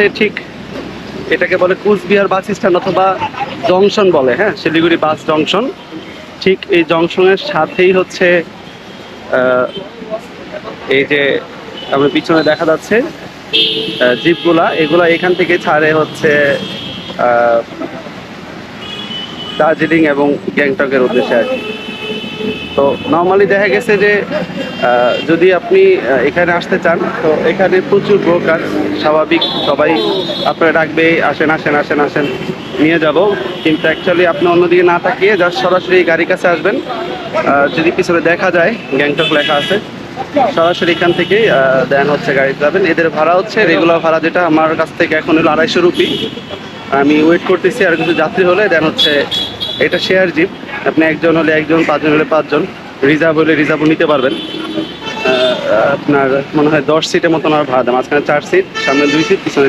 হচ্ছে ঠিক এটাকে বলে কুচবিহার বাস স্ট্যান্ড অথবা জংশন বলে হ্যাঁ? Siliguri bus junction. ঠিক এই জংশনের সাথেই হচ্ছে এই যে আমার পিছনে দেখা যাচ্ছে জিপগুলা, এগুলা এখান থেকে ছাড়ে হচ্ছে দার্জিলিং এবং গ্যাংটকের উদ্দেশ্যে আর তো নর্মালি দেখা গেছে যে যদি আপনি এখানে আসতে চান, তো এখানে প্রচুর ব্রোকার স্বাভাবিক, সবাই আপনারা ডাকবে, আসেন আসেন আসেন আসেন, নিয়ে যাব। কিন্তু অ্যাকচুয়ালি আপনি অন্যদিকে না তাকিয়ে জাস্ট সরাসরি গাড়ির কাছে আসবেন। যদি পিছনে দেখা যায়, গ্যাংটক লেখা আছে, সরাসরি এখান থেকে দেন হচ্ছে গাড়িতে যাবেন। এদের ভাড়া হচ্ছে রেগুলার ভাড়া যেটা আমার কাছ থেকে এখন হলো আড়াইশো রুপি। আমি ওয়েট করতেছি আর কিছু যাত্রী হলে, দেন হচ্ছে এটা শেয়ার জিপ আপনি একজন হলে একজন, পাঁচজন হলে পাঁচজন। রিজার্ভ হলে রিজার্ভও নিতে পারবেন। আপনার মনে হয় দশ সিটের মতন আর ভাড়া দেয় মাঝখানে চার সিট সামনে দুই সিট পিছনে